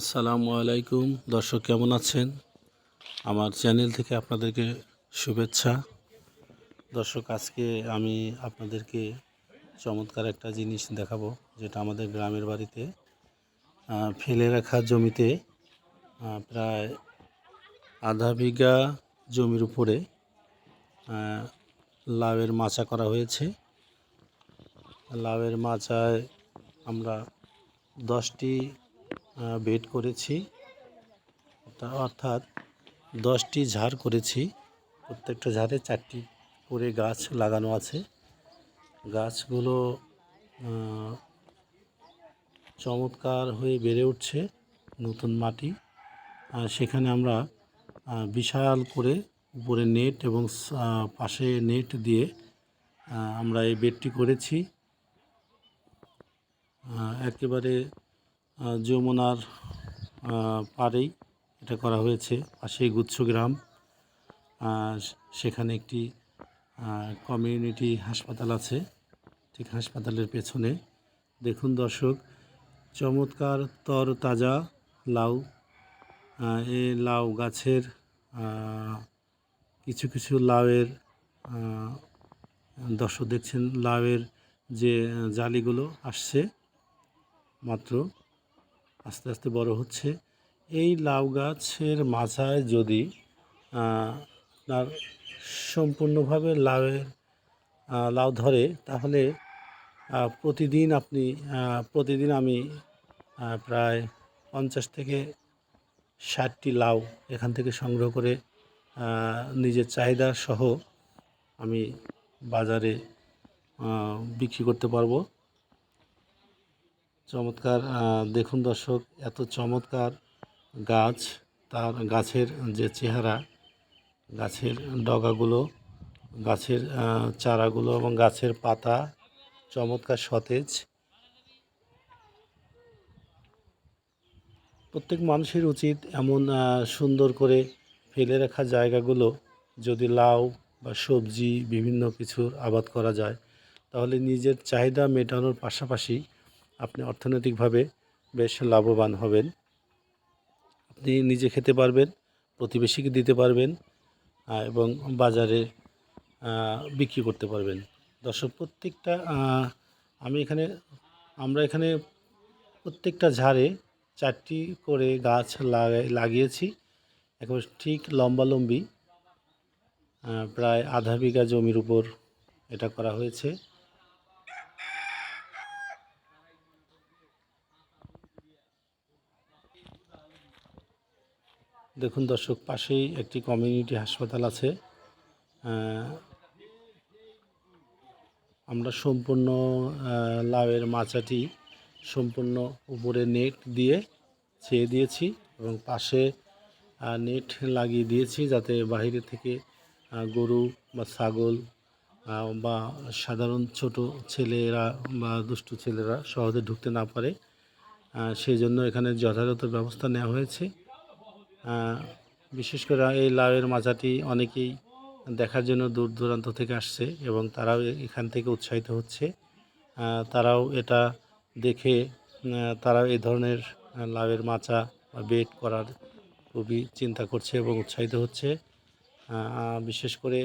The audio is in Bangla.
আসসালামু আলাইকুম। দর্শক, কেমন আছেন? আমার চ্যানেল থেকে আপনাদেরকে শুভেচ্ছা। দর্শক, আজকে আমি আপনাদেরকে চমৎকার একটা জিনিস দেখাবো, যেটা আমাদের গ্রামের বাড়িতে ফেলে রাখা জমিতে প্রায় আধা বিঘা জমির উপরে লাউয়ের মাচা করা হয়েছে। লাউয়ের মাচায় আমরা দশটি বেড করেছি। তা অর্থাৎ দশটি ঝাড় করেছি। প্রত্যেকটা ঝাড়ে চারটি করে গাছ লাগানো আছে। গাছগুলো চমৎকার হয়ে বেড়ে উঠছে নতুন মাটি। সেখানে আমরা বিশাল করে উপরে নেট এবং পাশে নেট দিয়ে আমরা এই বেডটি করেছি। একেবারে যমুনার পাড়েই এটা করা হয়েছে, পাশেই গুচ্ছ গ্রাম। সেখানে একটি কমিউনিটি হাসপাতাল আছে, ঠিক হাসপাতালের পেছনে। দেখুন দর্শক, চমৎকার তর তাজা লাউ এ লাউ গাছের কিছু কিছু লাউয়ের দর্শক দেখছেন, লাউয়ের যে জালিগুলো আসছে মাত্র। আস্তে আস্তে বড় হচ্ছে। এই লাউ গাছের মাথায় যদি আপনার সম্পূর্ণভাবে লাউয়ের লাউ ধরে, তাহলে প্রতিদিন আপনি প্রতিদিন আমি প্রায় পঞ্চাশ থেকে ষাটটি লাউ এখান থেকে সংগ্রহ করে নিজের চাহিদা সহ আমি বাজারে বিক্রি করতে পারব। চমৎকার দেখুন দর্শক, এত চমৎকার গাছ, তার গাছের যে চেহারা, গাছের ডগাগুলো, গাছের চারাগুলো এবং গাছের পাতা চমৎকার সতেজ। প্রত্যেক মানুষের উচিত এমন সুন্দর করে ফেলে রাখা জায়গাগুলো, যদি লাউ বা সবজি, বিভিন্ন কিছুর আবাদ করা যায়, তাহলে নিজের চাহিদা মেটানোর পাশাপাশি আপনি অর্থনৈতিকভাবে বেশ লাভবান হবেন। আপনি নিজে খেতে পারবেন, প্রতিবেশীকে দিতে পারবেন এবং বাজারে বিক্রি করতে পারবেন। দর্শক, প্রত্যেকটা আমি এখানে, আমরা এখানে প্রত্যেকটা ঝাড়ে চারটি করে গাছ লাগাই, লাগিয়েছি। এখন ঠিক লম্বালম্বি প্রায় আধা বিঘা জমির উপর এটা করা হয়েছে। দেখুন দর্শক, পাশেই একটি কমিউনিটি হাসপাতাল আছে। আমরা সম্পূর্ণ লাউয়ের মাচাটি সম্পূর্ণ উপরে নেট দিয়ে ছেয়ে দিয়েছি এবং পাশে নেট লাগিয়ে দিয়েছি যাতে বাইরে থেকে গরু বা ছাগল বা সাধারণ ছোট ছেলেরা বা দুষ্টু ছেলেরা সহজে ঢুকতে না পারে। সেই জন্য এখানে যথাযথ ব্যবস্থা নেওয়া হয়েছে। বিশেষ করে এই লাউয়ের মাচাটি অনেকেই দেখার জন্য দূর দূরান্ত থেকে আসছে এবং তারাও এখান থেকে উৎসাহিত হচ্ছে। তারাও এটা দেখে তারা এই ধরনের লাউয়ের মাচা বা বেড করার খুবই চিন্তা করছে এবং উৎসাহিত হচ্ছে। বিশেষ করে